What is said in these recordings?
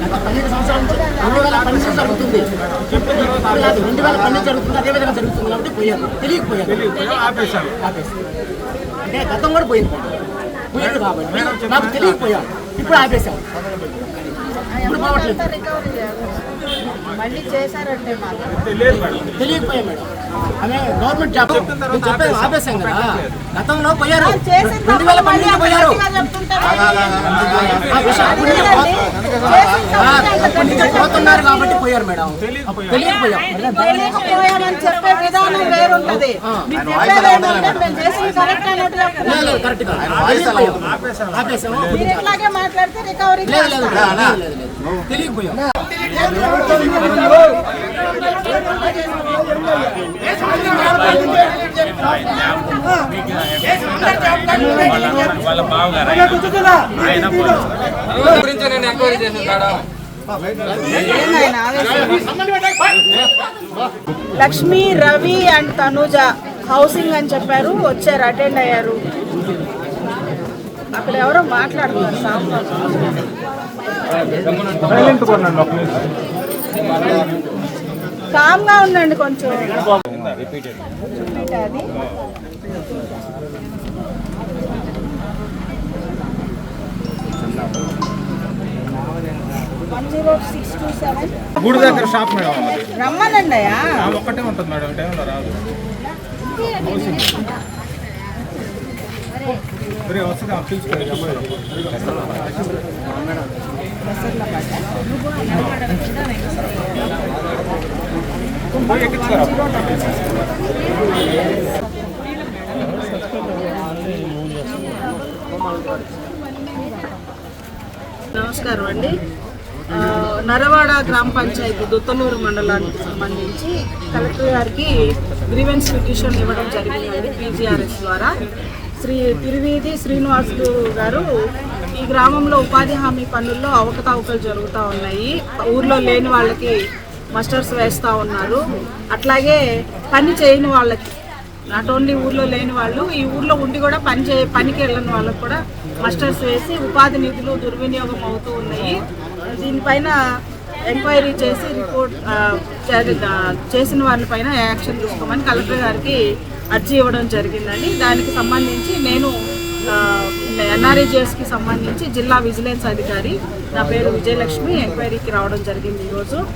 గత పన్నెండు సంవత్సరాల నుంచి రెండు వేల పన్నెండు జరుగుతుంది కాదు, రెండు వేల పన్నెండు జరుగుతుంది అదే విధంగా జరుగుతుంది కాబట్టి పోయారు తెలియకపోయారు ఆపేశారు అంటే గతం కూడా పోయింది పోయింది కాబట్టి నాకు తెలియకపోయాం ఇప్పుడు ఆపేసాం ఇప్పుడు పోవట్లేదు. మళ్ళీ చేశారంటే తెలియకపోయాం మేడం ఆమె గవర్నమెంట్ జాబ్ నేను చెప్పేది ఆపేసాం కదా గతంలో పోయారు రెండు వేల పన్నెండు పోయారు పోతున్నారు కాబట్టి పోయారు మేడం. తెలియకపోయారని చెప్పే విధానం వేరుంటది ఇట్లాగే మాట్లాడితే రికవరీ. తెలియకపోయాం. వాళ్ళ బావగారు ఆయన. గురించి నేను ఎంక్వైరీ చేశాను madam? Lakshmi Ravi and Tanuja housing అని చెప్పారు వచ్చారు అటెండ్ అయ్యారు. అక్కడ ఎవరో మాట్లాడుతున్నారు సాంబార్ సైలెంట్ కొన్నాను ఒక నిమిషం. కామ్గా ఉండండి కొంచెం. రిపీట్ అది. One zero six two seven గుడి దగ్గర షాప్ మేడం రమ్మనండి అయ్యా ఒక్కటే ఉంటుంది మేడం టైంలో రాదు. వస్తుంది ఎక్కించుకోరా నమస్కారం అండి. నరవాడ గ్రామ పంచాయతీ దుత్తలూరు మండలానికి సంబంధించి కలెక్టర్ గారికి గ్రీవెన్స్ పిటిషన్ ఇవ్వడం జరిగింది పీజీఆర్ఎస్ ద్వారా. శ్రీ తిరువీధి శ్రీనివాసులు గారు ఈ గ్రామంలో ఉపాధి హామీ పనుల్లో అవకతవకలు జరుగుతూ ఉన్నాయి. ఊర్లో లేని వాళ్ళకి మస్టర్స్ వేస్తూ ఉన్నారు. అట్లాగే పని చేయని వాళ్ళకి నాట్ ఓన్లీ ఊర్లో లేని వాళ్ళు ఈ ఊర్లో ఉండి కూడా పని చే పనికి వెళ్ళని వాళ్ళకు కూడా మస్టర్స్ వేసి ఉపాధి నిధులు దుర్వినియోగం అవుతూ ఉన్నాయి. దీనిపైన ఎంక్వైరీ చేసి రిపోర్ట్ చేసిన చే- పైన చేసిన వాళ్ళపైన యాక్షన్ తీసుకోమని కలెక్టర్ గారికి అర్జీ ఇవ్వడం జరిగిందండి. దానికి సంబంధించి నేను ఎన్ఆర్ఈజిఎస్కి సంబంధించి జిల్లా విజిలెన్స్ అధికారి నా పేరు విజయలక్ష్మి ఎంక్వైరీకి రావడం జరిగింది ఈరోజు.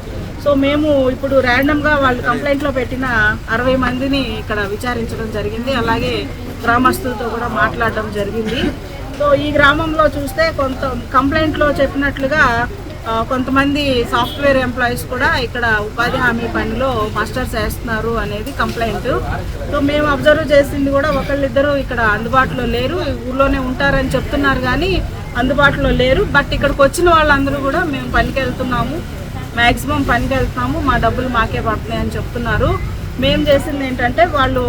సో మేము ఇప్పుడు ర్యాండమ్గా వాళ్ళు కంప్లైంట్లో పెట్టిన అరవై మందిని ఇక్కడ విచారించడం జరిగింది. అలాగే గ్రామస్తులతో కూడా మాట్లాడడం జరిగింది. సో ఈ గ్రామంలో చూస్తే కొంత కంప్లైంట్లో చెప్పినట్లుగా కొంతమంది సాఫ్ట్వేర్ ఎంప్లాయీస్ కూడా ఇక్కడ ఉపాధి హామీ పనిలో మాస్టర్స్ వేస్తున్నారు అనేది కంప్లైంట్. సో మేము అబ్జర్వ్ చేసింది కూడా ఒకళ్ళిద్దరూ ఇక్కడ అందుబాటులో లేరు ఊళ్ళోనే ఉంటారని చెప్తున్నారు కానీ అందుబాటులో లేరు. బట్ ఇక్కడికి వచ్చిన వాళ్ళందరూ కూడా మేము పనికి వెళ్తున్నాము మ్యాక్సిమం పనికి వెళ్తున్నాము మా డబ్బులు మాకే పడుతున్నాయి అని చెప్తున్నారు. మేము చేసింది ఏంటంటే వాళ్ళు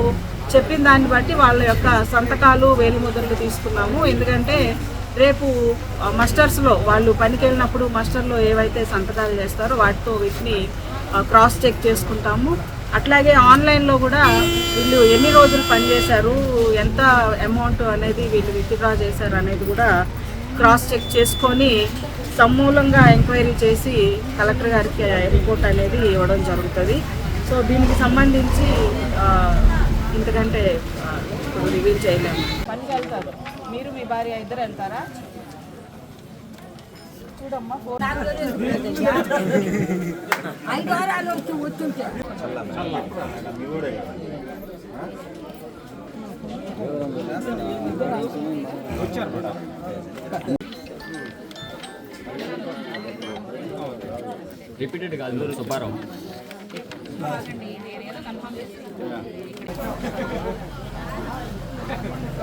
చెప్పిన దాన్ని బట్టి వాళ్ళ యొక్క సంతకాలు వేలిముద్రలు తీసుకున్నాము. ఎందుకంటే రేపు మస్టర్స్లో వాళ్ళు పనికి వెళ్ళినప్పుడు మస్టర్లో ఏవైతే సంతకాలు చేస్తారో వాటితో వీటిని క్రాస్ చెక్ చేసుకుంటాము. అట్లాగే ఆన్లైన్లో కూడా వీళ్ళు ఎన్ని రోజులు పనిచేశారు ఎంత అమౌంట్ అనేది వీళ్ళు విత్డ్రా చేశారు అనేది కూడా క్రాస్ చెక్ చేసుకొని సమూలంగా ఎంక్వైరీ చేసి కలెక్టర్ గారికి రిపోర్ట్ అనేది ఇవ్వడం జరుగుతుంది. సో దీనికి సంబంధించి ఇంతకంటే ఇప్పుడు రివీల్ చేయలేము. పనికి వెళ్తారు మీరు మీ భార్య ఇద్దరు వెళ్తారా? చూడమ్మా రిపీటెడ్ కాదు సుబ్బారావు.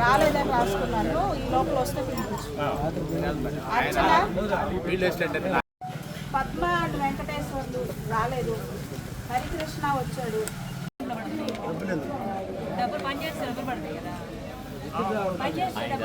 రాలేదని రాసుకున్నాను. ఈ లోపల వస్తే పిలిపించు పద్మ అండ్ వెంకటేశ్వర్లు రాలేదు. హరికృష్ణ వచ్చాడు. Ravi Subbalakshmi Ankaiah Ankaiah